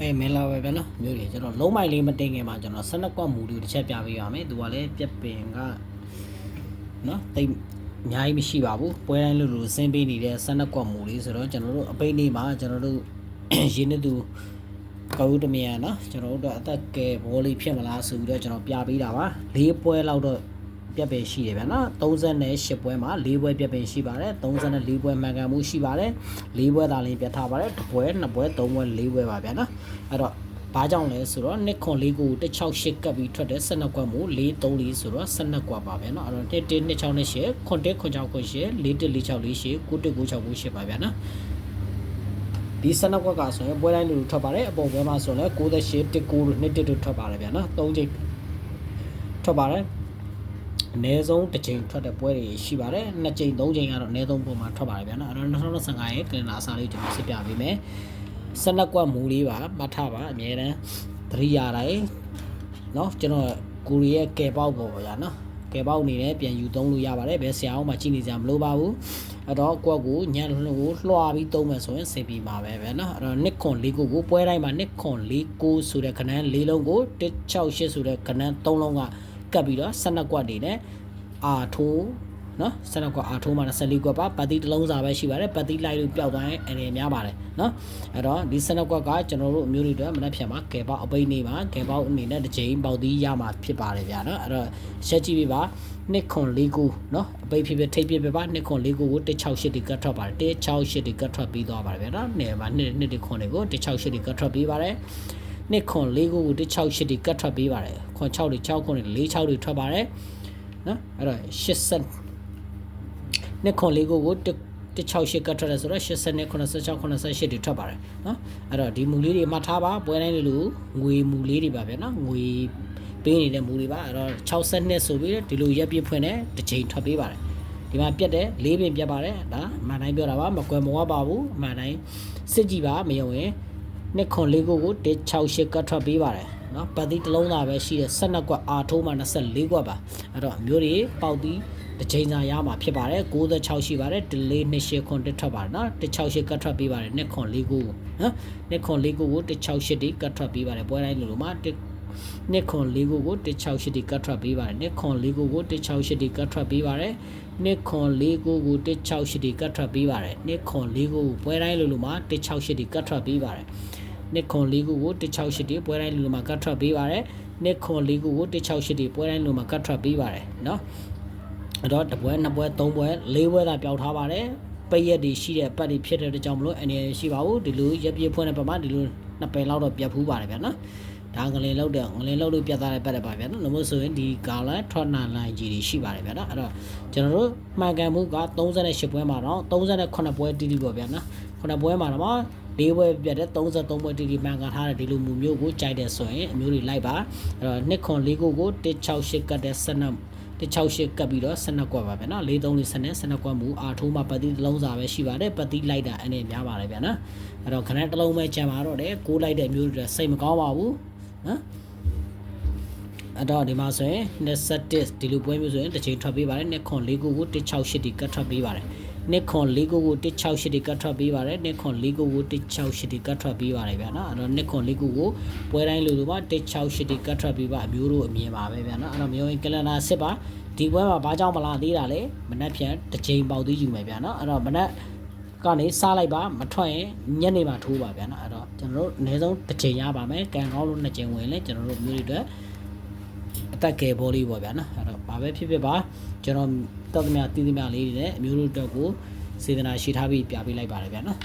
အဲမင်းလာပဲဗျာနော်မျိုးတွေကျွန်တော်လုံးမိုက်လေးမတင်ခင်မှာကျွန်တော်12ကွက်မူလေးတစ်ချက်ပြပေးရမယ်သူကလည်းပြက်ပင်ကနော်တိတ်အများကြီးမရှိပါဘူးပွဲတိုင်းလို့လို့ဆင်းပေးနေတဲ့12ကွက်မူလေးဆိုတော့ကျွန်တော်တို့အပိတ်လေးမှာကျွန်တော်တို့ရင်းနေသူကောက်ဦးတမြန်နော်ကျွန်တော်တို့အသက်ကယ်ဘောလေးဖြစ်မလားဆိုပြီးတော့ကျွန်တော်ပြပေးတာပါ၄ပွဲလောက်တော့ ပြက်ပင်ရှိတယ်ဗျာနော်38ပွဲမှာ၄ပွဲပြက်ပင်ရှိပါတယ်34ပွဲမှန်ကန်မှုရှိပါတယ်၄ပွဲသာလင်းပြတ်ထားပါတယ်တစ်ပွဲနှစ်ပွဲသုံးပွဲ၄ပွဲပါဗျာနော်အဲ့တော့ဘာကြောင့်လဲဆိုတော့နှစ်ခွန်လေးကို168ကပ်ပြီးထွက်တဲ့12ကွက်မှု434ဆိုတော့12ကွက်ပါဗျာနော်အဲ့တော့1 1 2 6 2 8ခွန်1ခွန်6ခွန်8 4 1 4 6 4 8 9 1 9 6 9 8ပါဗျာနော်ဒီစနက်ကွက်ကဆိုရင်ပွဲတိုင်းလူထွက်ပါတယ်အပေါ်ပွဲမှာဆိုရင်လည်း68 19လို့နှစ်တစ်တို့ထွက်ပါတယ်ဗျာနော်၃ချိန်ထွက်ပါတယ် အနည်းဆုံးတစ်ချိန်ထွက်တဲ့ပွဲတွေရှိပါတယ်နှစ်ချိန်သုံးချိန်ကတော့အနည်းဆုံးပုံမှာထွက်ပါတယ်ဗျာနော်အဲ့တော့2025ရဲ့ကလင်ဒါအစားလေးကျွန်တော်စစ်ပြပေးမယ်စနက်ကွက်မူလေးပါမှတ်ထားပါအမြဲတမ်းသတိရတိုင်းနော်ကျွန်တော်ကိုရီးယားကယ်ပေါက်ပေါ်ပါဗျာနော်ကယ်ပေါက်အနေနဲ့ပြန်ယူသုံးလို့ရပါတယ်ဘယ်ဆရာအောင်မှကြည့်နေကြမလို့ပါဘူးအဲ့တော့ကွက်ကိုညံလို့လွှာပြီးသုံးမယ်ဆိုရင်စင်ပြီးပါပဲဗျာနော်အဲ့တော့နစ်ခွန်လေးကိုကိုပွဲတိုင်းမှာနစ်ခွန်လေးကိုဆိုတဲ့ခဏန်းလေးလုံးကို168ဆိုတဲ့ခဏန်း3လုံးက ကပ်ပြီးတော့12ကွက်နေနဲ့အာထိုးနော်12ကွက်အာထိုးမှာ14ကွက်ပါပတ်တိတစ်လုံးစာပဲရှိပါတယ်ပတ်တိလိုက်လို့ပျောက်သွားရင်အနေများပါတယ်နော်အဲ့တော့ဒီ12ကွက်ကကျွန်တော်တို့အမျိုးတွေအတွက်မနှက်ဖြန်မှာကဲပေါက်အပိတ်နေပါကဲပေါက်အနေနဲ့တစ်ချိန်ပေါက်သီးရမှာဖြစ်ပါတယ်ဗျာနော်အဲ့တော့ချက်ကြည့်ပေးပါနှစ်ခွန်လေးကိုနော်အပိတ်ဖြစ်ဖြစ်ထိပ်ဖြစ်ဖြစ်ပါနှစ်ခွန်လေးကိုကို168ဒီကတ်ထွက်ပါတယ်168ဒီကတ်ထွက်ပြီးသွားပါတယ်ဗျာနော်နေမှာနှစ်နှစ်ဒီခွန်လေးကို168ဒီကတ်ထွက်ပြီးပါတယ် နှစ်ခွန်လေးကိုကို168ဒီကတ်ထွက်ပြီးပါတယ်ခွန်6ဒီ6ခွန်ဒီ4 6ဒီထွက်ပါတယ်နော်အဲ့တော့80နှစ်ခွန်လေးကိုကို168ကတ်ထွက်တယ်ဆိုတော့80နဲ့86 88ဒီထွက်ပါတယ်နော်အဲ့တော့ဒီမူလေးတွေမှတ်ထားပါပွဲတိုင်းလေးလိုငွေမူလေးတွေပါဗျာနော်ငွေပေးနေတဲ့မူတွေပါအဲ့တော့60နှစ်ဆိုပြီးဒီလိုရက်ပြည့်ဖွင့်တဲ့တစ်ချိန်ထွက်ပေးပါတယ်ဒီမှာပြက်တယ်၄ပင်ပြက်ပါတယ်ဒါအမှန်တိုင်းပြောတာပါမကွယ်မဝပါဘူးအမှန်တိုင်းစစ်ကြည့်ပါမယုံရင် နှစ်ခွန်လေးကိုကို168ကတ်ထွက်ပေးပါတယ်နော်ပတ်တိတစ်လုံးသာပဲရှိတဲ့12ကွက်အာထိုးမှ24ကွက်ပါအဲ့တော့အမျိုးတွေပေါက်ပြီးတစ်ချိန်စာရမှာဖြစ်ပါတယ်96ရှိပါတယ်ဒလေး28ခွန်တက်ထွက်ပါတယ်နော်168ကတ်ထွက်ပေးပါတယ်နှစ်ခွန်လေးကိုနော်နှစ်ခွန်လေးကိုကို168ဒီကတ်ထွက်ပေးပါတယ်ပွဲတိုင်းလိုလိုမှာနှစ်ခွန်လေးကိုကို168ဒီကတ်ထွက်ပေးပါတယ်နှစ်ခွန်လေးကိုကို168ဒီကတ်ထွက်ပေးပါတယ်နှစ်ခွန်လေးကိုကို168ဒီကတ်ထွက်ပေးပါတယ်နှစ်ခွန်လေးကိုပွဲတိုင်းလိုလိုမှာ168ဒီကတ်ထွက်ပေးပါတယ် နှစ်ခွန်လေးကိုကို168ဒီပွဲတိုင်းလိုလိုမှာကတ်ထွက်ပေးပါတယ်နှစ်ခွန်လေးကိုကို168ဒီပွဲတိုင်းလိုမှာကတ်ထွက်ပေးပါတယ်နော်အဲ့တော့တစ်ပွဲနှစ်ပွဲသုံးပွဲလေးပွဲသာပျောက်ထားပါတယ်ပိတ်ရက်တွေရှိတဲ့ပတ်တွေဖြစ်တဲ့အတွက်ကြောင့်မလို့အနေနဲ့ရှိပါဘူးဒီလိုရက်ပြည့်ဖွင့်တဲ့ပတ်မှာဒီလိုနှစ်ပယ်လောက်တော့ပြတ်ဖူးပါတယ်ဗျာနော်ဒါငလင်လောက်တဲ့ငလင်လောက်လို့ပြတ်သားတဲ့ပတ်တယ်ပါဗျာနော်လို့မို့ဆိုရင်ဒီကာလထွက်နာလိုင်းကြီးတွေရှိပါတယ်ဗျာနော်အဲ့တော့ကျွန်တော်တို့မှန်ကန်မှုက38ပွဲမှာတော့38ပွဲတီးတီးပေါ့ဗျာနော်9ပွဲမှာတော့ လေးပွဲပြတ်တဲ့33ပွဲတီတီမှန်ကန်ထားတဲ့ဒီလိုမျိုးမျိုးကိုကြိုက်တဲ့ဆိုရင်အမျိုးတွေလိုက်ပါအဲ့တော့နှစ်ခွန်လေးကိုကို168ကတ်တဲ့12 168ကပ်ပြီးတော့12ကွက်ပါဗျာနော်43လေး12 12ကွက်မူအာထိုးမှာပတ်တိတစ်လုံးစာပဲရှိပါတယ်ပတ်တိလိုက်တာအနေများပါတယ်ဗျာနော်အဲ့တော့ခဏတစ်လုံးပဲကြံပါတော့တယ်ကိုးလိုက်တဲ့မျိုးတွေစိတ်မကောင်းပါဘူးနော်အဲ့တော့ဒီမှာဆိုရင်27ဒီလိုပွဲမျိုးဆိုရင်တစ်ချိန်ထွက်ပေးပါတယ်နှစ်ခွန်၄ခုကို168ဒီကတ်ထွက်ပေးပါတယ် နှစ်ခွန်၄ခုကို168ဒီကတ်ထွက်ပေးပါတယ်နှစ်ခွန်၄ခုကို168ဒီကတ်ထွက်ပေးပါတယ်ဗျာနော်အဲ့တော့နှစ်ခွန်၄ခုကိုပွဲတိုင်းလိုလိုပါ168ဒီကတ်ထွက်ပေးပါအမျိုးတို့အမြင်ပါပဲဗျာနော်အဲ့တော့မျိုးရင်ကလန်ဒါစစ်ပါဒီပွဲမှာဘာကြောင့်မလာသေးတာလဲမနှက်ဖြန်တစ်ချိန်ပေါက်သေးယူမယ်ဗျာနော်အဲ့တော့မနှက်ကနေစားလိုက်ပါမထွက်ရင်ညနေမှထိုးပါဗျာနော်အဲ့တော့ကျွန်တော်တို့အနည်းဆုံးတစ်ချိန်ရပါမယ်ကံကောင်းလို့နှစ်ချိန်ဝင်လဲကျွန်တော်တို့မျိုးတွေအတွက်အသက်ကယ်ဘောလေးပေါ့ဗျာနော်အဲ့တော့ဘာပဲဖြစ်ဖြစ်ပါကျွန်တော် တတ်သမျှတည်သမျှလေးတွေနဲ့အမျိုးတို့အတွက်ကိုစေတနာရှိထားပြီးပြပေးလိုက်ပါတယ်ဗျာနော်